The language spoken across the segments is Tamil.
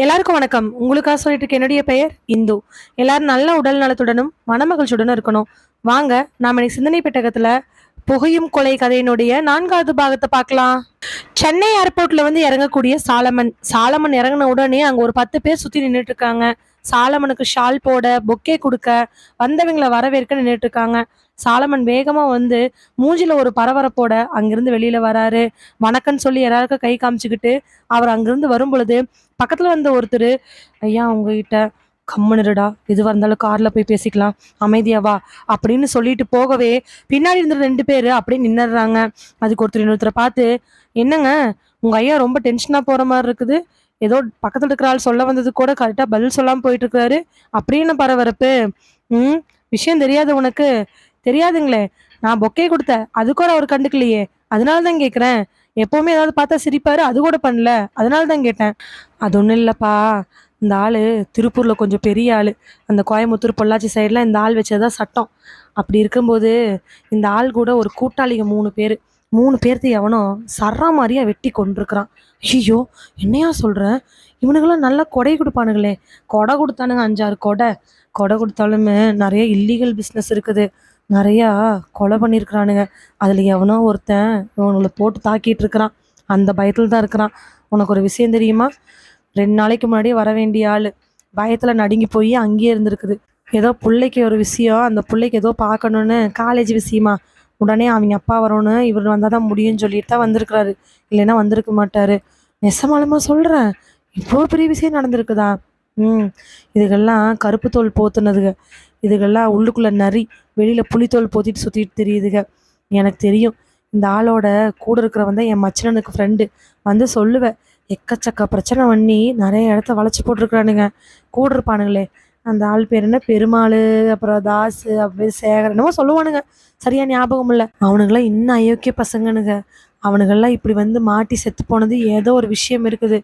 எல்லாருக்கும் வணக்கம். உங்களுக்காக சொல்லிட்டு இருக்க என்னுடைய பெயர் இந்து. எல்லாரும் நல்ல உடல் நலத்துடனும் மனமகிழ்ச்சியுடனும் இருக்கணும். வாங்க நாம இன்னைக்கு சிந்தனை பெட்டகத்துல புகையும் கொலை கதையினுடைய நான்காவது பாகத்தை பார்க்கலாம். சென்னை ஏர்போர்ட்ல வந்து இறங்கக்கூடிய சாலமன் சாலமன் இறங்கின உடனே அங்க ஒரு பத்து பேர் சுத்தி நின்றுட்டு இருக்காங்க. சாலமனுக்கு ஷால் போட பொக்கே கொடுக்க வந்தவங்களை வரவேற்க நின்றுட்டு இருக்காங்க சாலமன் வேகமா வந்து மூஞ்சில ஒரு பரபரப்போட அங்கிருந்து வெளியில வராரு. வணக்கம்னு சொல்லி எல்லாருக்கும் கை காமிச்சுக்கிட்டு அவர் அங்கிருந்து வரும் பொழுது பக்கத்துல வந்த ஒருத்தர் ஐயா உங்ககிட்ட கம்முனுடா எதுவாக இருந்தாலும் கார்ல போய் பேசிக்கலாம். அமைதியாவா அப்படின்னு சொல்லிட்டு போகவே பின்னாடி இருந்த ரெண்டு பேர் அப்படியே நின்னுடுறாங்க. அதுக்கு ஒருத்தர் இன்னொருத்தரை பார்த்து என்னங்க உங்க ஐயா ரொம்ப டென்ஷனாக போற மாதிரி இருக்குது. ஏதோ பக்கத்தில் இருக்கிற ஆள் சொல்ல வந்தது கூட கரெக்டாக பதில் சொல்லாம போயிட்டு இருக்காரு அப்படி பரபரப்பு? ம் விஷயம் தெரியாது உனக்கு. தெரியாதுங்களே. நான் பொக்கே கொடுத்தேன். அது கூட அவர் கண்டுக்கலையே. அதனால தான் கேட்குறேன் எப்போவுமே ஏதாவது பார்த்தா சிரிப்பாரு அது கூட பண்ணல. அதனால தான் கேட்டேன். அது ஒன்றும் இல்லைப்பா. இந்த ஆள் திருப்பூரில் கொஞ்சம் பெரிய ஆள். அந்த கோயம்புத்தூர் பொள்ளாச்சி சைடில் இந்த ஆள் வச்சதான் சட்டம். அப்படி இருக்கும்போது இந்த ஆள் கூட ஒரு கூட்டாளிங்க மூணு பேர். மூணு பேர்த்து எவனோ சர்றா மாதிரியா வெட்டி கொண்டிருக்கிறான் ஐயோ என்னையா சொல்கிறேன் இவனுங்களாம் நல்லா கொடை கொடுப்பானுங்களே. கொடை கொடுத்தானுங்க அஞ்சாறு கொடை. கொடை கொடுத்தாலுமே நிறைய இல்லீகல் பிஸ்னஸ் இருக்குது. நிறையா கொலை பண்ணியிருக்கிறானுங்க அதில் எவனோ ஒருத்தன் இவனுங்களை போட்டு தாக்கிட்டு இருக்கிறான். அந்த பயத்தில் தான் இருக்கிறான். உனக்கு ஒரு விஷயம் தெரியுமா? ரெண்டு நாளைக்கு முன்னாடியே வர வேண்டிய ஆள். பயத்தில் நடுங்கி போய் அங்கேயே இருந்திருக்குது. ஏதோ பிள்ளைக்கு ஒரு விஷயம் அந்த பிள்ளைக்கு ஏதோ பார்க்கணுன்னு காலேஜ் விஷயமா? உடனே அவங்க அப்பா வரணும் இவர் வந்தால் தான் முடியும்னு சொல்லிட்டு தான் வந்திருக்கிறாரு. இல்லைன்னா வந்திருக்க மாட்டார். நெசமாலமாக சொல்கிறேன் இவ்வளோ பெரிய விஷயம் நடந்திருக்குதா? ம். இதுகெல்லாம் கருப்பு தோல் போத்துனதுங்க இதுகெல்லாம் உள்ளுக்குள்ளே நரி வெளியில் புளித்தோல் போத்திட்டு சுற்றிட்டு தெரியுதுங்க எனக்கு தெரியும். இந்த ஆளோட கூட இருக்கிறவன் தான் என் மச்சனனுக்கு ஃப்ரெண்டு வந்து சொல்லுவேன் எக்கச்சக்க பிரச்சனை பண்ணி நிறைய இடத்த வளைச்சி போட்டிருக்கிறானுங்க. கூட இருப்பானுங்களே. அந்த ஆள் பேர் என்ன? பெருமாள் அப்புறம் தாஸ் அப்படி சேகர் என்னமோ சொல்லுவானுங்க. சரியா ஞாபகம் இல்லை. அவனுங்களாம் இன்னும் அயோக்கிய பசங்கனுங்க. அவனுங்கெல்லாம் இப்படி வந்து மாட்டி செத்து போனது ஏதோ ஒரு விஷயம் இருக்குது.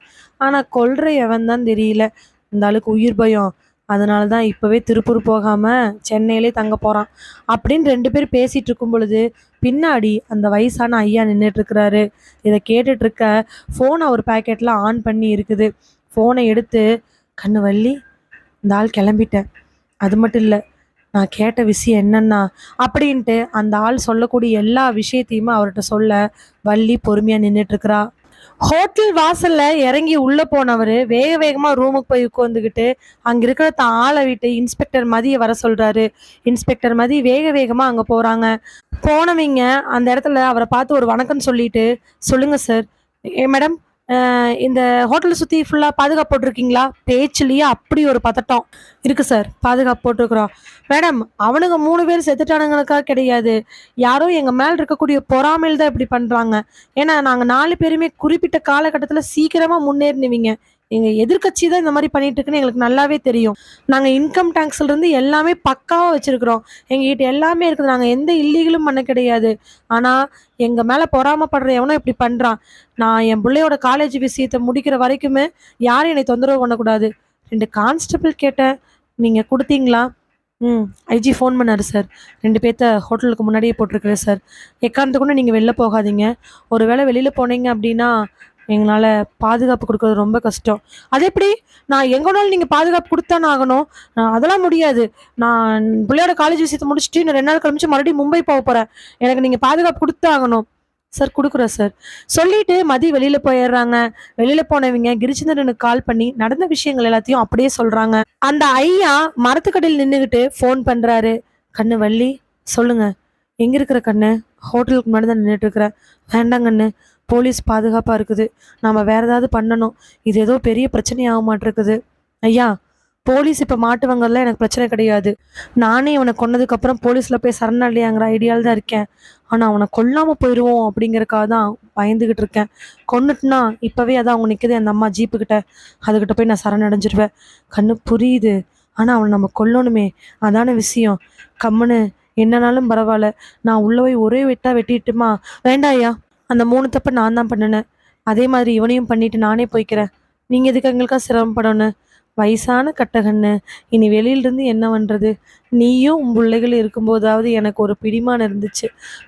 ஆனால் கொல்ற எவன் தான் தெரியல. இந்த ஆளுக்கு உயிர் பயம். அதனால தான் இப்போவே திருப்பூர் போகாமல் சென்னையிலே தங்க போகிறான் அப்படின்னு ரெண்டு பேர் பேசிகிட்டு இருக்கும் பொழுது பின்னாடி அந்த வயசான ஐயா நின்றுட்டுருக்கிறாரு இதை கேட்டுட்ருக்க ஃபோனை ஒரு பேக்கெட்டில் ஆன் பண்ணி இருக்குது. ஃபோனை எடுத்து கண்ணு வள்ளி இந்த ஆள் கிளம்பிட்டேன். அது மட்டும் இல்லை நான் கேட்ட விஷயம் என்னன்னா அப்படின்ட்டு அந்த ஆள் சொல்லக்கூடிய எல்லா விஷயத்தையுமே அவர்கிட்ட சொல்ல வள்ளி பொறுமையாக நின்றுட்டு இருக்கிறா. ஹோட்டல் வாசல்ல இறங்கி உள்ள போனவர் வேக வேகமா ரூமுக்கு போய் உட்காந்துக்கிட்டு அங்க இருக்கிற தான் ஆளை விட்டு இன்ஸ்பெக்டர் மதிய வர சொல்றாரு. இன்ஸ்பெக்டர் மதி வேக வேகமா அங்க போறாங்க. போனவங்க அந்த இடத்துல அவரை பார்த்து ஒரு வணக்கம் சொல்லிட்டு சொல்லுங்க சார் ஏ மேடம் இந்த ஹோட்டலை சுற்றி ஃபுல்லாக பாதுகாப்பு போட்டிருக்கீங்களா? பேச்சுலேயே அப்படி ஒரு பதட்டம் இருக்குது சார். பாதுகாப்பு போட்டிருக்கிறோம். மேடம் அவனுங்க மூணு பேர் செத்துட்டானுங்களுக்காக கிடையாது. யாரோ எங்கள் மேலே இருக்கக்கூடிய பொறாமையில் தான் இப்படி பண்ணுறாங்க ஏன்னா நாங்கள் நாலு பேருமே குறிப்பிட்ட காலகட்டத்தில் சீக்கிரமாக முன்னேறினுவீங்க. எங்கள் எதிர்க்கட்சி தான் இந்த மாதிரி பண்ணிட்டு இருக்குன்னு எங்களுக்கு நல்லாவே தெரியும். நாங்கள் இன்கம் டேக்ஸ்லேருந்து எல்லாமே பக்காவாக வச்சுருக்குறோம். எங்ககிட்ட எல்லாமே இருக்குது. நாங்கள் எந்த இல்லீகலும் பண்ண கிடையாது. ஆனால் எங்கள் மேலே பொறாமப்படுற எவனோ இப்படி பண்ணுறான் நான் என் பிள்ளையோட காலேஜ் விஷயத்தை முடிக்கிற வரைக்குமே யாரும் என்னை தொந்தரவு பண்ணக்கூடாது. ரெண்டு கான்ஸ்டபிள் கேட்டேன். நீங்கள் கொடுத்தீங்களா? ம் ஐஜி ஃபோன் பண்ணாரு சார் ரெண்டு பேர்த்த ஹோட்டலுக்கு முன்னாடியே போட்டிருக்கிறேன் சார் எக்காரணத்து கூட நீங்கள் வெளில போகாதீங்க. ஒரு வேளை வெளியில் போனீங்க அப்படின்னா எங்களால் பாதுகாப்பு கொடுக்கறது ரொம்ப கஷ்டம். அது எப்படி? நான் எங்கனாலும் நீங்கள் பாதுகாப்பு கொடுத்தானே ஆகணும். அதெல்லாம் முடியாது. நான் பிள்ளையோட காலேஜ் விஷயத்தை முடிச்சுட்டு இன்னும் ரெண்டு நாள் கழிச்சு மறுபடியும் மும்பை போக போகிறேன் எனக்கு நீங்கள் பாதுகாப்பு கொடுத்தாகணும் சார் கொடுக்குறோம் சார் சொல்லிட்டு மதி வெளியில் போயிடுறாங்க. வெளியில் போனவங்க கிரிச்சந்திரனுக்கு கால் பண்ணி நடந்த விஷயங்கள் எல்லாத்தையும் அப்படியே சொல்கிறாங்க அந்த ஐயா மரத்துக்கடையில் நின்றுக்கிட்டு ஃபோன் பண்ணுறாரு கண்ணு வள்ளி சொல்லுங்கள் எங்கே இருக்கிற கண்ணு? ஹோட்டலுக்கு முன்னாடி தான் நின்றுட்டு இருக்கிறேன் வேண்டாம் கண்ணு. போலீஸ் பாதுகாப்பாக இருக்குது. நாம் வேறு ஏதாவது பண்ணணும். இது ஏதோ பெரிய பிரச்சனை ஆக மாட்டிருக்குது. ஐயா போலீஸ் இப்போ மாட்டுவாங்கல்ல எனக்கு பிரச்சனை கிடையாது. நானே இவனை கொன்னதுக்கப்புறம் போலீஸில் போய் சரணடையாங்கிற ஐடியாவில் தான் இருக்கேன். ஆனால் அவனை கொல்லாமல் போயிடுவோம் அப்படிங்கறக்காக தான் பயந்துக்கிட்டு இருக்கேன். கொன்னுட்டுனா இப்போவே அதான் அவங்க நிற்குது அந்த அம்மா ஜீப்பு அதுக்கிட்ட போய் நான் சரணடைஞ்சிருவேன். கண்ணு புரியுது. ஆனால் அவனை நம்ம கொல்லணுமே. அதான விஷயம். கம்முன்னு என்னனாலும் பரவாயில்ல. நான் உள்ள போய் ஒரே வெட்டா வெட்டிட்டுமா? வேண்டாம் ஐயா. அந்த மூணு தப்பை நான் தான் பண்ணினேன். அதே மாதிரி இவனையும் பண்ணிட்டு நானே போய்க்கிறேன். நீங்க எதுக்கு எங்களுக்கா சிரமப்படணும் வயசான கட்டகண்ணு. இனி வெளியிலிருந்து என்ன பண்ணுறது நீயும் உன் பிள்ளைகள் இருக்கும்போதாவது எனக்கு ஒரு பிடிமானம் இருந்துச்சு.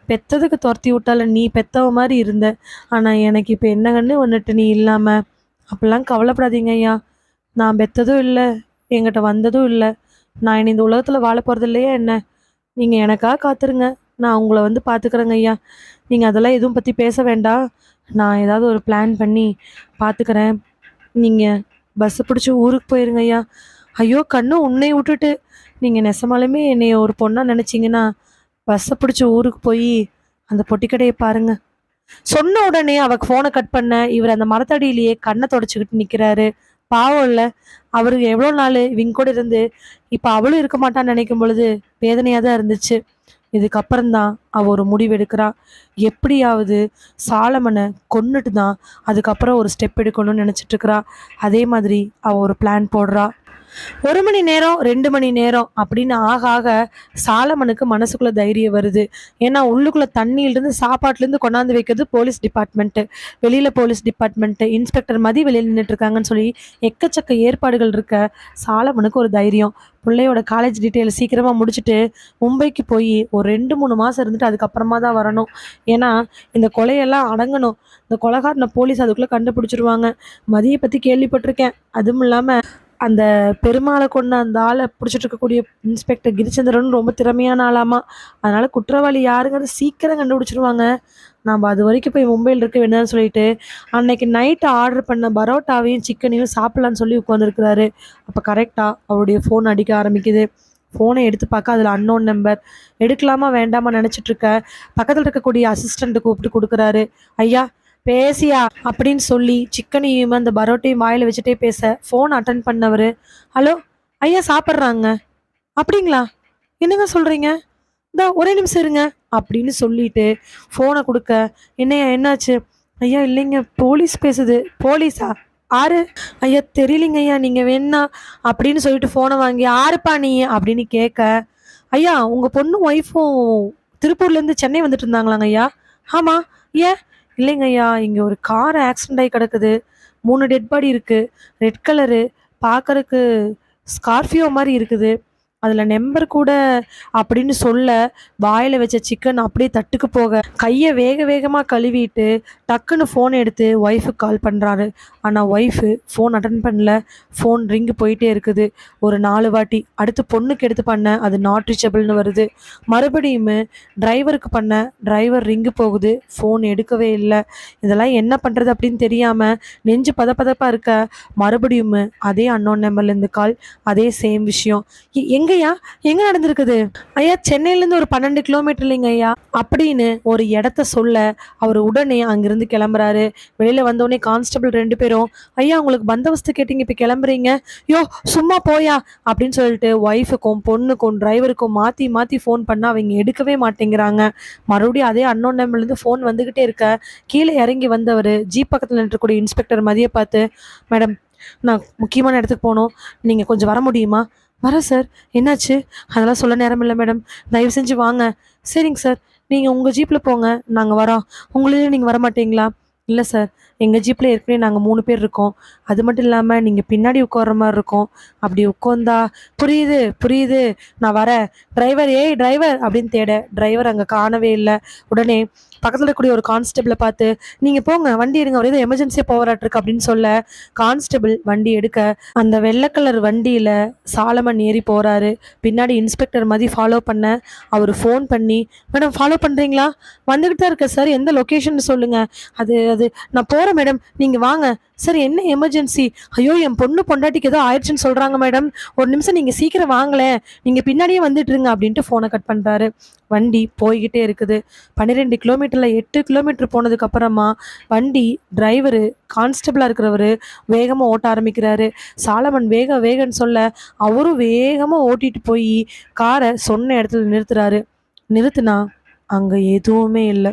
பெத்ததுக்கு துரத்தி விட்டால நீ பெத்தவ மாதிரி இருந்த. ஆனால் எனக்கு இப்போ என்ன கண்ணு வந்துட்டு நீ இல்லாமல் அப்படிலாம் கவலைப்படாதீங்க ஐயா. நான் பெத்ததும் இல்லை. என்கிட்ட வந்ததும் இல்லை. நான் இனி இந்த உலகத்தில் வாழ போகிறது இல்லையா என்ன? நீங்கள் எனக்காக காத்துருங்க. நான் உங்களை வந்து பார்த்துக்கிறேங்க ஐயா. நீங்கள் அதெல்லாம் எதுவும் பற்றி பேச வேண்டாம். நான் ஏதாவது ஒரு பிளான் பண்ணி பார்த்துக்கிறேன் நீங்கள் பஸ்ஸை பிடிச்சி ஊருக்கு போயிருங்க ஐயா. ஐயோ கண்ணு உன்னை விட்டுட்டு. நீங்கள் நெசமாலுமே என்னைய ஒரு பொண்ணாக நினச்சிங்கன்னா பஸ்ஸை பிடிச்சி ஊருக்கு போய் அந்த பொட்டிக்கடையை பாருங்க. சொன்ன உடனே அவக்கு ஃபோனை கட் பண்ண இவர் அந்த மரத்தடியிலேயே கண்ணை தொடச்சிக்கிட்டு நிற்கிறாரு பாவம் இல்லை. அவருக்கு எவ்வளோ நாள் இவங்க கூட இருந்து இப்போ அவளும் இருக்க மாட்டான்னு நினைக்கும் பொழுது வேதனையாக தான் இருந்துச்சு. இதுக்கப்புறம்தான் அவள் ஒரு முடிவு எப்படியாவது சாலமனை கொன்னுட்டு தான் அதுக்கப்புறம் ஒரு ஸ்டெப் எடுக்கணும்னு நினச்சிட்ருக்குறா அதே மாதிரி அவள் ஒரு பிளான் போடுறா. ஒரு மணி நேரம் ரெண்டு மணி நேரம் அப்படின்னு ஆக ஆக சாலமனுக்கு மனசுக்குள்ள தைரியம் வருது. ஏன்னா உள்ளுக்குள்ள தண்ணியிலிருந்து சாப்பாட்டிலேருந்து கொண்டாந்து வைக்கிறது போலீஸ் டிபார்ட்மெண்ட்டு வெளியில் போலீஸ் டிபார்ட்மெண்ட்டு இன்ஸ்பெக்டர் மதி வெளியில் நின்றுட்டுருக்காங்கன்னு சொல்லி எக்கச்சக்க ஏற்பாடுகள் இருக்க சாலமனுக்கு ஒரு தைரியம். பிள்ளையோட காலேஜ் டீட்டெயில் சீக்கிரமாக முடிச்சுட்டு மும்பைக்கு போய் ஒரு ரெண்டு மூணு மாதம் இருந்துட்டு அதுக்கப்புறமா தான் வரணும். ஏன்னா இந்த கொலையெல்லாம் அடங்கணும். இந்த கொலகாரனை போலீஸ் அதுக்குள்ளே கண்டுபிடிச்சிருவாங்க. மதியை பற்றி கேள்விப்பட்டிருக்கேன். அதுவும் இல்லாமல் அந்த பெருமாளை கொண்டு அந்த ஆளை பிடிச்சிட்டு இருக்கக்கூடிய இன்ஸ்பெக்டர் கிரிச்சந்திரன் ரொம்ப திறமையான ஆளாமா. அதனால குற்றவாளி யாருங்கிறது சீக்கிரம் கண்டுபிடிச்சிருவாங்க. நாம் அது வரைக்கும் போய் மும்பையில் இருக்க வேண்டாம்னு சொல்லிட்டு அன்னைக்கு நைட்டு ஆர்டர் பண்ண பரோட்டாவையும் சிக்கனையும் சாப்பிட்லான்னு சொல்லி உட்காந்துருக்கிறாரு அப்போ கரெக்டாக அவருடைய ஃபோன் அடிக்க ஆரம்பிக்குது. ஃபோனை எடுத்து பார்க்க அதில் அன்னோன் நம்பர் எடுக்கலாமா வேண்டாமா நினச்சிட்ருக்க பக்கத்தில் இருக்கக்கூடிய அசிஸ்டண்ட்டை கூப்பிட்டு கொடுக்குறாரு. ஐயா பேசியா அப்படின்னு சொல்லி சிக்கனையும் அந்த பரோட்டையும் வாயில் வச்சுட்டே பேச ஃபோன் அட்டன் பண்ணவர் ஹலோ ஐயா சாப்பிட்றாங்க. அப்படிங்களா? என்னங்க சொல்கிறீங்க இந்த ஒரே நிமிஷம் இருங்க. அப்படின்னு சொல்லிட்டு ஃபோனை கொடுக்க என்னையா என்னாச்சு? ஐயா இல்லைங்க போலீஸ் பேசுது. போலீஸா? ஆறு ஐயா தெரியலிங்க ஐயா நீங்கள் வேணா அப்படின்னு சொல்லிட்டு ஃபோனை வாங்கி ஆறுப்பா நீ? அப்படின்னு கேட்க ஐயா உங்கள் பொண்ணு ஒய்ஃபும் திருப்பூர்லேருந்து சென்னை வந்துட்டு இருந்தாங்களாங்க ஐயா? ஆமாம் ஏன்? இல்லைங்க ஐயா இங்கே ஒரு கார் ஆக்சிடென்ட் ஆகி கிடக்குது. மூணு டெட் பாடி இருக்குது ரெட் கலரு பார்க்கறக்கு ஸ்கார்பியோ மாதிரி இருக்குது. அதில் நெம்பர் கூட அப்படின்னு சொல்ல வாயில் வச்ச சிக்கன் அப்படியே தட்டுக்கு போக கையை வேக வேகமாக கழுவிட்டு டக்குன்னு ஃபோன் எடுத்து ஒய்ஃபுக்கு கால் பண்ணுறாரு ஆனால் ஒய்ஃபு ஃபோன் அட்டன் பண்ணல. ஃபோன் ரிங்கு போயிட்டே இருக்குது. ஒரு நாலு வாட்டி. அடுத்து பொண்ணுக்கு எடுத்து பண்ண அது நாட் ரீச்சபிள்னு வருது. மறுபடியும் டிரைவருக்கு பண்ண டிரைவர் ரிங்கு போகுது. ஃபோன் எடுக்கவே இல்லை. இதெல்லாம் என்ன பண்ணுறது அப்படின்னு தெரியாமல் நெஞ்சு பதப்பதப்பாக இருக்க மறுபடியும் அதே அன்னோன் நம்பர்லேருந்து கால் அதே சேம் விஷயம். எங்கே எங்கய்யா எங்க நடந்திருக்குது? ஐயா சென்னையிலேருந்து ஒரு பன்னெண்டு கிலோமீட்டர் இல்லைங்க ஐயா. அப்படின்னு ஒரு இடத்த சொல்ல அவர் உடனே அங்கிருந்து கிளம்புறாரு. வெளியில வந்தோடனே கான்ஸ்டபிள் ரெண்டு பேரும் ஐயா உங்களுக்கு பந்தோபஸ்து கேட்டீங்க இப்போ கிளம்புறீங்க? யோ சும்மா போயா? அப்படின்னு சொல்லிட்டு ஒய்ஃபுக்கும் பொண்ணுக்கும் டிரைவருக்கும் மாற்றி மாற்றி ஃபோன் பண்ணால் அவங்க எடுக்கவே மாட்டேங்கிறாங்க. மறுபடியும் அதே அன்னோன் நம்பர்லேருந்து ஃபோன் வந்துக்கிட்டே இருக்க கீழே இறங்கி வந்தவர் ஜீப் பக்கத்தில் நின்றுக்கூடிய இன்ஸ்பெக்டர் மதிய பார்த்து மேடம் நான் முக்கியமான இடத்துக்கு போகணும். நீங்கள் கொஞ்சம் வர முடியுமா? வரேன் சார். என்னாச்சு? அதெல்லாம் சொல்ல நேரம் இல்லை மேடம். தயவு செஞ்சு வாங்க. சரிங்க சார். நீங்கள் உங்கள் ஜீப்பில் போங்க. நாங்கள் வரோம். உங்களையும் நீங்கள் வர மாட்டீங்களா இல்லை சார். எங்கள் ஜீப்பில் ஏற்கனவே நாங்கள் மூணு பேர் இருக்கோம். அது மட்டும் இல்லாமல் நீங்கள் பின்னாடி உட்கார்ற மாதிரி இருக்கும். அப்படி உட்காந்தா புரியுது புரியுது நான் வரேன். டிரைவர் ஏய் டிரைவர் அப்படின்னு தேட. டிரைவர் அங்கே காணவே இல்லை. உடனே பக்கத்தில் இருக்கக்கூடிய ஒரு கான்ஸ்டபிளை பார்த்து நீங்கள் போங்க வண்டி எடுங்க. ஒரு ஏதோ எமர்ஜென்சியாக போராட்டிருக்கு அப்படின்னு சொல்ல கான்ஸ்டபிள் வண்டி எடுக்க அந்த வெள்ளை கலர் வண்டியில் சாலமன் ஏறி போகிறாரு பின்னாடி இன்ஸ்பெக்டர் மாதிரி ஃபாலோ பண்ண அவர் ஃபோன் பண்ணி மேடம் ஃபாலோ பண்ணுறீங்களா வந்துக்கிட்டு தான் இருக்கேன் சார் எந்த லொக்கேஷன் சொல்லுங்கள் அது அது நான் போகிறேன் மேடம் நீங்கள் வாங்க. சார் என்ன எமர்ஜென்சி ஐயோ என் பொண்ணு பொண்டாட்டிக்கு ஏதோ ஆயிடுச்சுன்னு சொல்கிறாங்க மேடம் ஒரு நிமிஷம் நீங்கள் சீக்கிரம் வாங்களேன் நீங்கள் பின்னாடியே வந்துட்டு இருங்க அப்படின்ட்டு ஃபோனை கட் பண்ணுறாரு வண்டி போய்கிட்டே இருக்குது. பன்னிரெண்டு கிலோமீட்டரில் எட்டு கிலோமீட்டர் போனதுக்கப்புறமா வண்டி டிரைவரு கான்ஸ்டபிளாக இருக்கிறவர் வேகமாக ஓட்ட ஆரம்பிக்கிறாரு. சாலமன் வேக வேகன்னு சொல்ல அவரும் வேகமாக ஓட்டிட்டு போய் காரை சொன்ன இடத்துல நிறுத்துறாரு. நிறுத்துனா அங்கே எதுவுமே இல்லை.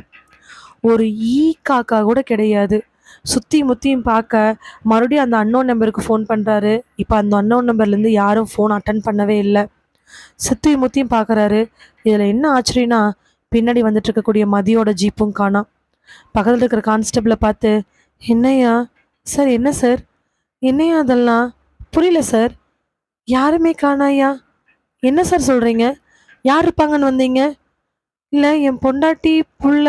ஒரு ஈ காக்கா கூட கிடையாது. சுற்றி முத்தியும் பார்க்க மறுபடியும் அந்த அன்னோன் நம்பருக்கு ஃபோன் பண்ணுறாரு இப்போ அந்த அன்னோன் நம்பர்லேருந்து யாரும் ஃபோன் அட்டன் பண்ணவே இல்லை. சுற்றி முத்தியும் பார்க்குறாரு. இதில் என்ன ஆச்சரியனா பின்னாடி வந்துட்டு இருக்கக்கூடிய மதியோட ஜீப்பும் காணாம். பக்கத்தில் இருக்கிற கான்ஸ்டபிளை பார்த்து என்னையா சார் என்ன சார் என்னையா அதெல்லாம்? புரியல சார் யாருமே காணாயா என்ன சார் சொல்கிறீங்க யார் இருப்பாங்கன்னு வந்தீங்க? இல்லை என் பொண்டாட்டி புள்ள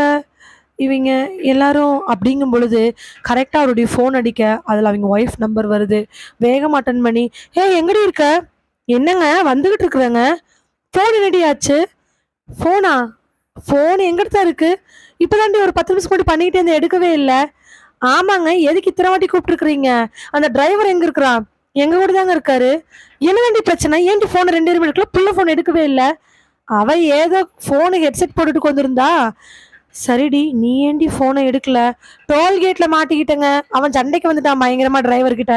இவங்க எல்லாரும் அப்படிங்கும் பொழுது கரெக்டாக அவருடைய ஃபோன் அடிக்க அதில் அவங்க ஒய்ஃப் நம்பர் வருது. வேகமாக அட்டன் பண்ணி ஏ எங்கடி இருக்க? என்னங்க? வந்துக்கிட்டு இருக்கிறேங்க. ஃபோன் என்னடி ஆச்சு? ஃபோனா ஃபோன் எங்கிட்ட தான் இருக்கு? இப்போதாண்டி ஒரு பத்து நிமிஷம் முன்னாடி பண்ணிக்கிட்டே இருந்து எடுக்கவே இல்லை. ஆமாங்க எதுக்கு இத்தனை வாட்டி கூப்பிட்டுருக்குறீங்க? அந்த டிரைவர் எங்கே இருக்கிறான்? எங்கள் கூட தாங்க இருக்காரு? என்னதாண்டி பிரச்சனை? ஏன்டி ஃபோனை ரெண்டு பேரும் எடுக்கல புள்ள ஃபோன் எடுக்கவே இல்லை? அவ ஏதோ ஃபோனு ஹெட்செட் போட்டுட்டு வந்திருந்தா சரிடி நீ ஏண்டி ஃபோனை எடுக்கல? டோல்கேட்ல மாட்டிக்கிட்டேங்க. அவன் சண்டைக்கு வந்துட்டான் பயங்கரமா டிரைவர்கிட்ட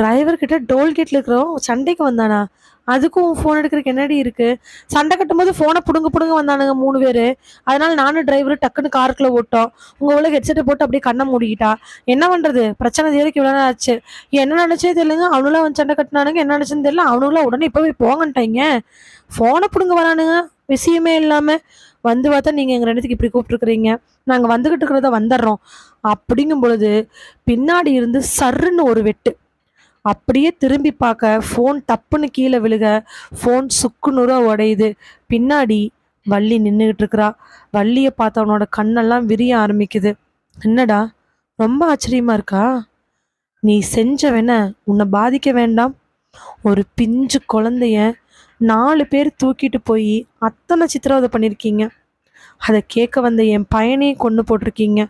டிரைவர்கிட்ட டோல்கேட்டில் இருக்கிறோம் டோல்கேட்ல சண்டைக்கு வந்தானா? அதுக்கும் ஃபோன் எடுக்கிறதுக்கு என்னடி இருக்கு? சண்டை கட்டும்போது ஃபோனை பிடுங்க பிடுங்க வந்தானுங்க மூணு பேர். அதனால நானும் டிரைவர் டக்குன்னு காருக்குள்ள ஓட்டோம். உங்க உள்ள ஹெட்செட்டை போட்டு அப்படியே கண்ணை மூடிக்கிட்டா. என்ன பண்றது? பிரச்சனை தேவைக்கு இவ்வளோ நேரம் ஆச்சு. என்ன நினைச்சே தெரியலங்க. அவனும் அவன் சண்டை கட்டினானுங்க. என்ன நினைச்சுன்னு தெரியல. அவனுங்களும் உடனே இப்போ போய் போங்கன்ட்டாங்க ஃபோனை பிடுங்க வரானுங்க. விஷயமே இல்லாமல் வந்து பார்த்தா நீங்கள் எங்கள் ரெண்டுத்துக்கு இப்படி கூப்பிட்டுருக்குறீங்க. நாங்கள் வந்துக்கிட்டு இருக்கிறத வந்துடுறோம். அப்படிங்கும் பொழுது பின்னாடி இருந்து சர்ருன்னு ஒரு வெட்டு. அப்படியே திரும்பி பார்க்க ஃபோன் டப்புன்னு கீழே விழுக ஃபோன் சுக்குநூறா உடையுது. பின்னாடி வள்ளி நின்றுக்கிட்டு இருக்கிறா. வள்ளியை பார்த்தவனோட கண்ணெல்லாம் விரிய ஆரம்பிக்குது. என்னடா ரொம்ப ஆச்சரியமா இருக்கா? நீ செஞ்சவன உன்னை பாதிக்க வேண்டாம். ஒரு பிஞ்சு குழந்தைய நாலு பேர் தூக்கிட்டு போய் அத்தனை சித்திரவதை பண்ணியிருக்கீங்க அதை கேட்க வந்த என் பையனையும் கொண்டு போட்டிருக்கீங்க.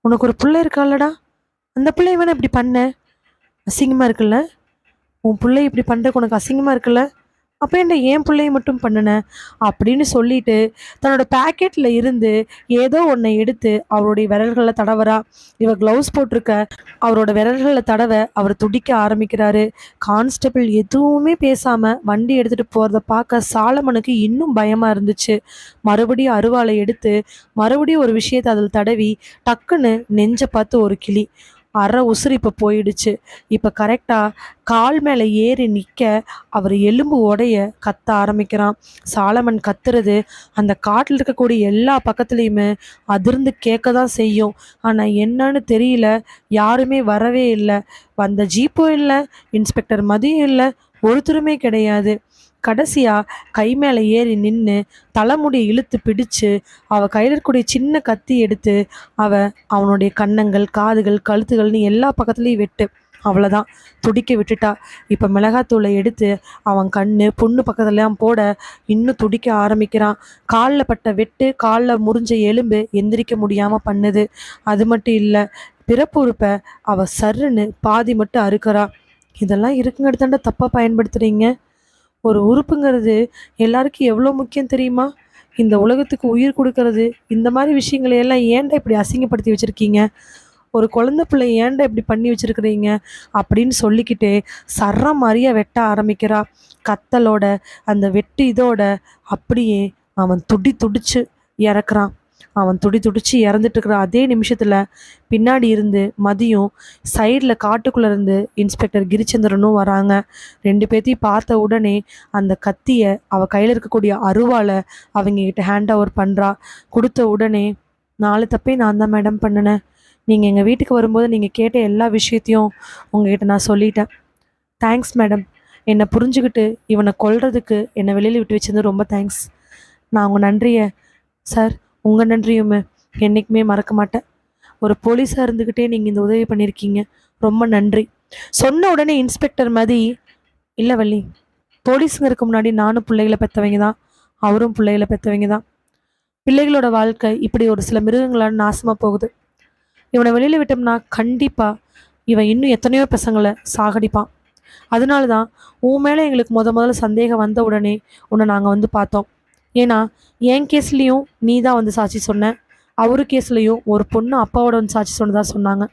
உனக்கு ஒரு பிள்ளை இருக்கால்லடா அந்த பிள்ளைய வேணா இப்படி பண்ண அசிங்கமாக இருக்குல்ல? உன் பிள்ளை இப்படி பண்ணுறக்கு உனக்கு அசிங்கமாக இருக்குல்ல? அப்போ என்ன என் பிள்ளைய மட்டும் பண்ணுன? அப்படின்னு சொல்லிட்டு தன்னோட பேக்கெட்டில் இருந்து ஏதோ ஒன்றை எடுத்து அவருடைய விரல்களில் தடவரா இவ க்ளவுஸ் போட்டிருக்க. அவரோட விரல்களில் தடவ அவர் துடிக்க ஆரம்பிக்கிறாரு. கான்ஸ்டபிள் எதுவுமே பேசாமல் வண்டி எடுத்துகிட்டு போகிறத பார்க்க சாலமனுக்கு இன்னும் பயமாக இருந்துச்சு. மறுபடியும் அருவாளை எடுத்து மறுபடியும் ஒரு விஷயத்தை அதில் தடவி டக்குன்னு நெஞ்சை பார்த்து ஒரு கிளி. அரை உசுறு இப்போ போயிடுச்சு. இப்போ கரெக்டாக கால் மேலே ஏறி நிற்க அவர் எலும்பு உடைய கத்த ஆரம்பிக்கிறான். சாலமன் கத்துறது அந்த காட்டில் இருக்கக்கூடிய எல்லா பக்கத்துலேயுமே அதிர்ந்து கேட்க தான் செய்யும். ஆனால் என்னன்னு தெரியல யாருமே வரவே இல்லை. வந்த ஜீப்பும் இல்லை இன்ஸ்பெக்டர் மதியம் இல்லை ஒருத்தருமே கிடையாது. கடைசியா கை மேலே ஏறி நின்று தலைமுடி இழுத்து பிடிச்சு அவ கையில் இருக்கக்கூடிய சின்ன கத்தி எடுத்து அவ அவனுடைய கன்னங்கள் காதுகள் கழுத்துகள்னு எல்லா பக்கத்துலேயும் வெட்டு. அவ்வளோதான் துடிக்க விட்டுட்டா. இப்போ மிளகாத்தூளை எடுத்து அவன் கண் பொண்ணு பக்கத்துலலாம் போட இன்னும் துடிக்க ஆரம்பிக்கிறான். காலில் பட்ட வெட்டு காலில் முறிஞ்ச எலும்பு எந்திரிக்க முடியாமல் பண்ணுது. அது மட்டும் இல்லை பிறப்புறுப்பை அவள் சருன்னு பாதி மட்டும் அறுக்கிறா. இதெல்லாம் இருக்குங்கிறது தாண்டா தப்பாக பயன்படுத்துகிறீங்க ஒரு உறுப்புங்கிறது எல்லாருக்கும் எவ்வளோ முக்கியம் தெரியுமா? இந்த உலகத்துக்கு உயிர் கொடுக்கறது இந்த மாதிரி விஷயங்களை எல்லாம் ஏன்டா இப்படி அசிங்கப்படுத்தி வச்சுருக்கீங்க? ஒரு குழந்த பிள்ளை ஏன்டா இப்படி பண்ணி வச்சுருக்குறீங்க? அப்படின்னு சொல்லிக்கிட்டே சர்ற மாதிரியா வெட்ட ஆரம்பிக்கிறா. கத்தலோட அந்த வெட்டு இதோட அப்படியே அவன் துடி துடிச்சு இறக்குறான். அவன் துடி துடிச்சு இறந்துட்டு அதே நிமிஷத்துல பின்னாடி இருந்து மதியம் சைடில் காட்டுக்குள்ள இருந்து இன்ஸ்பெக்டர் கிரிச்சந்திரனும் வராங்க. ரெண்டு பேர்த்தையும் பார்த்த உடனே அந்த கத்தியை அவ கையில் இருக்கக்கூடிய அருவாளை அவங்க கிட்ட ஹேண்ட் ஓவர் பண்ணுறா கொடுத்த உடனே நாலு தப்பே நான் தான் மேடம் பண்ணினேன். நீங்கள் எங்கள் வீட்டுக்கு வரும்போது நீங்கள் கேட்ட எல்லா விஷயத்தையும் உங்ககிட்ட நான் சொல்லிட்டேன். தேங்க்ஸ் மேடம் என்னை புரிஞ்சுக்கிட்டு இவனை கொல்றதுக்கு என்னை வெளியில் விட்டு வச்சிருந்து ரொம்ப தேங்க்ஸ் நான் உங்கள் நன்றியை சார் உங்கள் நன்றியுமே. என்றைக்குமே மறக்க மாட்டேன். ஒரு போலீஸாக இருந்துக்கிட்டே நீங்கள் இந்த உதவி பண்ணியிருக்கீங்க ரொம்ப நன்றி. சொன்ன உடனே இன்ஸ்பெக்டர் மதி இல்லை வள்ளி போலீஸுங்க இருக்க முன்னாடி நானும் பிள்ளைகளை பெற்றவங்க தான். அவரும் பிள்ளைகளை பெற்றவங்க தான். பிள்ளைகளோட வாழ்க்கை இப்படி ஒரு சில மிருகங்களால் நாசமாக போகுது. இவனை வெளியில் விட்டோம்னா கண்டிப்பாக இவன் இன்னும் எத்தனையோ பசங்களை சாகடிப்பான். அதனால தான் உன் மேலே எங்களுக்கு முத முதல்ல சந்தேகம் வந்த உடனே உன்னை நாங்கள் வந்து பார்த்தோம். ஏன்னா என் கேஸ்லேயும் நீ தான் வந்து சாட்சி சொன்ன. அவரு கேஸ்லேயும் ஒரு பொண்ணு அப்பாவோட வந்து சாட்சி சொன்னதாக சொன்னாங்க.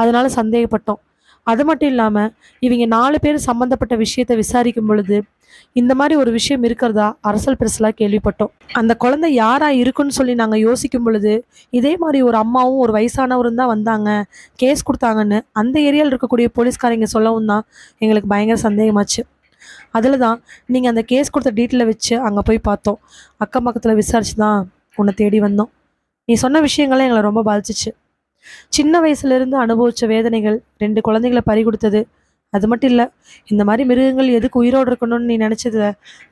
அதனால் சந்தேகப்பட்டோம். அது மட்டும் இல்லாமல் இவங்க நாலு பேர் சம்மந்தப்பட்ட விஷயத்தை விசாரிக்கும் பொழுது இந்த மாதிரி ஒரு விஷயம் இருக்கிறதா அரசல் பிரசலாக கேள்விப்பட்டோம். அந்த குழந்தை யாராக இருக்குன்னு சொல்லி நாங்கள் யோசிக்கும் பொழுது இதே மாதிரி ஒரு அம்மாவும் ஒரு வயசானவரும் தான் வந்தாங்க. கேஸ் கொடுத்தாங்கன்னு அந்த ஏரியாவில் இருக்கக்கூடிய போலீஸ்காரங்க சொல்லவும் தான் எங்களுக்கு பயங்கர சந்தேகமாச்சு. அதில் தான் நீங்கள் அந்த கேஸ் கொடுத்த டீட்டெயிலை வச்சு அங்கே போய் பார்த்தோம். அக்கம் பக்கத்தில் விசாரிச்சு தான் உன்னை தேடி வந்தோம். நீ சொன்ன விஷயங்கள்லாம் எங்களை ரொம்ப பாதிச்சிச்சு. சின்ன வயசுலேருந்து அனுபவித்த வேதனைகள் ரெண்டு குழந்தைகளை பறி கொடுத்தது. அது மட்டும் இல்லை இந்த மாதிரி மிருகங்கள் எதுக்கு உயிரோடு இருக்கணும்னு நீ நினச்சதுல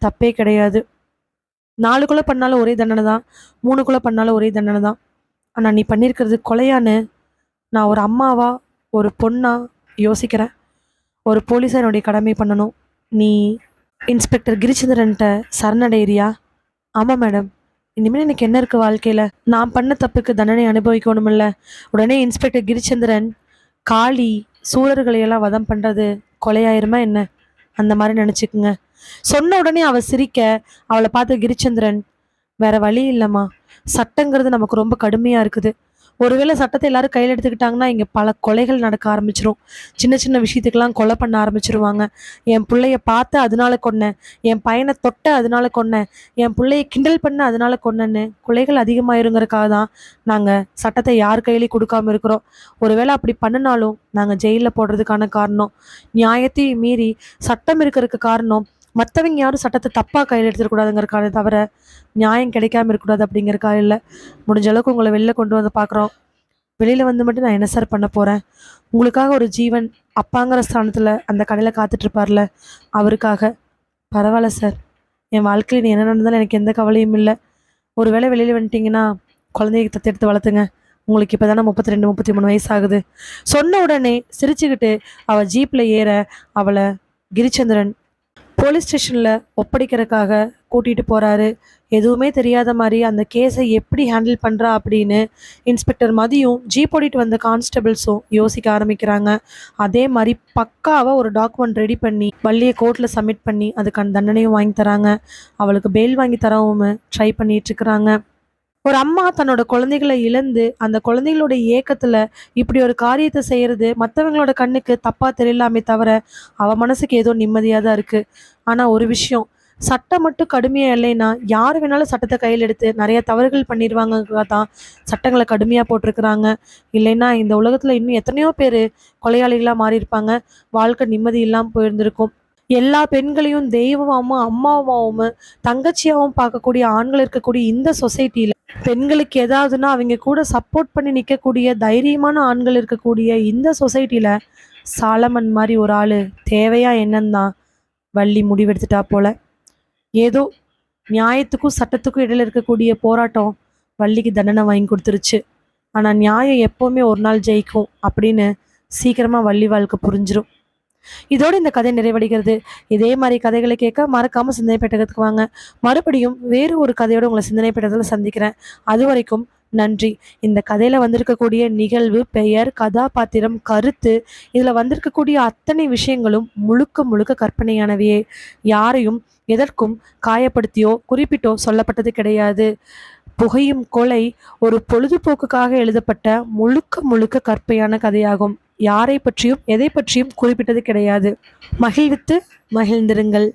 தப்பே கிடையாது. நாலு பண்ணாலும் ஒரே தண்டனை தான் மூணு பண்ணாலும் ஒரே தண்டனை தான் ஆனால் நீ பண்ணியிருக்கிறது கொலையான்னு நான் ஒரு அம்மாவா ஒரு பொண்ணா யோசிக்கிறேன். ஒரு போலீஸாக என்னுடைய கடமை பண்ணணும். நீ இன்ஸ்பெக்டர் கிரிச்சந்திரன்ட்ட சரணடைறியா ஆமாம் மேடம் இனிமேல் எனக்கு என்ன இருக்குது வாழ்க்கையில்? நான் பண்ண தப்புக்கு தண்டனை அனுபவிக்கணுமில்ல. உடனே இன்ஸ்பெக்டர் கிரிச்சந்திரன் காளி சூழர்களையெல்லாம் வதம் பண்ணுறது கொலையாயிருமா என்ன? அந்த மாதிரி நினச்சிக்குங்க. சொன்ன உடனே அவள் சிரிக்க அவளை பார்த்து கிரிச்சந்திரன் வேற வழி இல்லைம்மா. சட்டங்கிறது நமக்கு ரொம்ப கடுமையாக இருக்குது. ஒருவேளை சட்டத்தை எல்லாரும் கையில் எடுத்துக்கிட்டாங்கன்னா இங்கே பல கொலைகள் நடக்க ஆரம்பிச்சிரும். சின்ன சின்ன விஷயத்துக்கெல்லாம் கொலை பண்ண ஆரம்பிச்சிருவாங்க. என் பிள்ளைய பார்த்து அதனால கொன்னேன். என் பையனை தொட்ட அதனால கொன்னேன். என் பிள்ளைய கிண்டல் பண்ண அதனால கொன்னேன்னு கொலைகள் அதிகமாயிருங்கிறக்காக தான் நாங்கள் சட்டத்தை யார் கையிலையும் கொடுக்காம இருக்கிறோம். ஒருவேளை அப்படி பண்ணினாலும் நாங்கள் ஜெயிலில் போடுறதுக்கான காரணம். நியாயத்தையும் மீறி சட்டம் இருக்கிறதுக்கு காரணம் மற்றவங்க யாரும் சட்டத்தை தப்பாக கையில் எடுத்துடக்கூடாதுங்கிறக்காக தவிர நியாயம் கிடைக்காம இருக்கக்கூடாது அப்படிங்கிற இல்லை முடிஞ்ச அளவுக்கு உங்களை வெளில கொண்டு வந்து பார்க்குறோம். வெளியில் வந்து மட்டும் நான் என்ன சார் பண்ண போகிறேன் உங்களுக்காக ஒரு ஜீவன் அப்பாங்கிற ஸ்தானத்தில் அந்த கடையில் காத்துட்ருப்பார்ல அவருக்காக. பரவாயில்ல சார் என் வாழ்க்கையில் நீ என்ன நடந்தாலும் எனக்கு எந்த கவலையும் இல்லை. ஒரு வேளை வெளியில் வந்துட்டிங்கன்னா குழந்தைய தத்தெடுத்து வளர்த்துங்க. உங்களுக்கு இப்போ தானே முப்பத்தி ரெண்டு முப்பத்தி மூணு வயசு ஆகுது சொன்ன உடனே சிரிச்சுக்கிட்டு அவள் ஜீப்பில் ஏற அவளை கிரிச்சந்திரன் போலீஸ் ஸ்டேஷனில் ஒப்படைக்கிறதுக்காக கூட்டிகிட்டு போகிறாரு எதுவுமே தெரியாத மாதிரி அந்த கேஸை எப்படி ஹேண்டில் பண்ணுறா அப்படின்னு இன்ஸ்பெக்டர் மதியும் ஜீப் ஓடிட்டு வந்த கான்ஸ்டபிள்ஸும் யோசிக்க ஆரம்பிக்கிறாங்க. அதே மாதிரி பக்காவாக ஒரு டாக்குமெண்ட் ரெடி பண்ணி வள்ளியை கோர்ட்டில் சப்மிட் பண்ணி அதுக்கான தண்டனையும் வாங்கி தராங்க. அவளுக்கு பெயில் வாங்கி தரவும் ட்ரை பண்ணிகிட்ருக்குறாங்க ஒரு அம்மா தன்னோட குழந்தைகளை இழந்து அந்த குழந்தைகளோட ஏக்கத்தில் இப்படி ஒரு காரியத்தை செய்கிறது மற்றவங்களோட கண்ணுக்கு தப்பாக தெரியலாமே தவிர அவள் மனசுக்கு ஏதோ நிம்மதியாக தான் இருக்குது ஆனால் ஒரு விஷயம் சட்டம் மட்டும் கடுமையாக இல்லைன்னா யார் வேணாலும் சட்டத்தை கையில் எடுத்து நிறைய தவறுகள் பண்ணிடுவாங்க தான் சட்டங்களை கடுமையாக போட்டிருக்கிறாங்க. இல்லைன்னா இந்த உலகத்தில் இன்னும் எத்தனையோ பேர் கொலையாளிகளாக மாறியிருப்பாங்க. வாழ்க்கை நிம்மதி இல்லாமல் போயிருந்திருக்கும். எல்லா பெண்களையும் தெய்வமாவும் அம்மாவாகவும் தங்கச்சியாவும் பார்க்கக்கூடிய ஆண்கள் இருக்கக்கூடிய இந்த சொசைட்டியில் பெண்களுக்கு ஏதாவதுன்னா அவங்க கூட சப்போர்ட் பண்ணி நிற்கக்கூடிய தைரியமான ஆண்கள் இருக்கக்கூடிய இந்த சொசைட்டியில் சாலமன் மாதிரி ஒரு ஆள் தேவையா என்னன்னா வள்ளி முடிவெடுத்துட்டா போல. ஏதோ நியாயத்துக்கும் சட்டத்துக்கும் இடையில இருக்கக்கூடிய போராட்டம் வள்ளிக்கு தண்டனை வாங்கி கொடுத்துருச்சு. ஆனால் நியாயம் எப்போவுமே ஒரு நாள் ஜெயிக்கும் அப்படின்னு சீக்கிரமாக வள்ளி வாழ்க்கை புரிஞ்சிடும் இதோடு இந்த கதை நிறைவடைகிறது. இதே மாதிரி கதைகளை கேட்க மறக்காமல் சிந்தனை பெட்டகத்துக்கு வாங்க. மறுபடியும் வேறு ஒரு கதையோடு உங்களை சிந்தனை பெட்டகத்தில் சந்திக்கிறேன். அது வரைக்கும் நன்றி. இந்த கதையில வந்திருக்கக்கூடிய நிகழ்வு பெயர் கதாபாத்திரம் கருத்து இதுல வந்திருக்கக்கூடிய அத்தனை விஷயங்களும் முழுக்க முழுக்க கற்பனையானவையே. யாரையும் எதற்கும் காயப்படுத்தியோ குறிப்பிட்டோ சொல்லப்பட்டது கிடையாது. புகையும் கொலை ஒரு பொழுதுபோக்குக்காக எழுதப்பட்ட முழுக்க முழுக்க கற்பையான கதையாகும். யாரை பற்றியும் எதை பற்றியும் குறிப்பிட்டது கிடையாது. மகிழ்வித்து மகிழ்ந்திருங்கள்.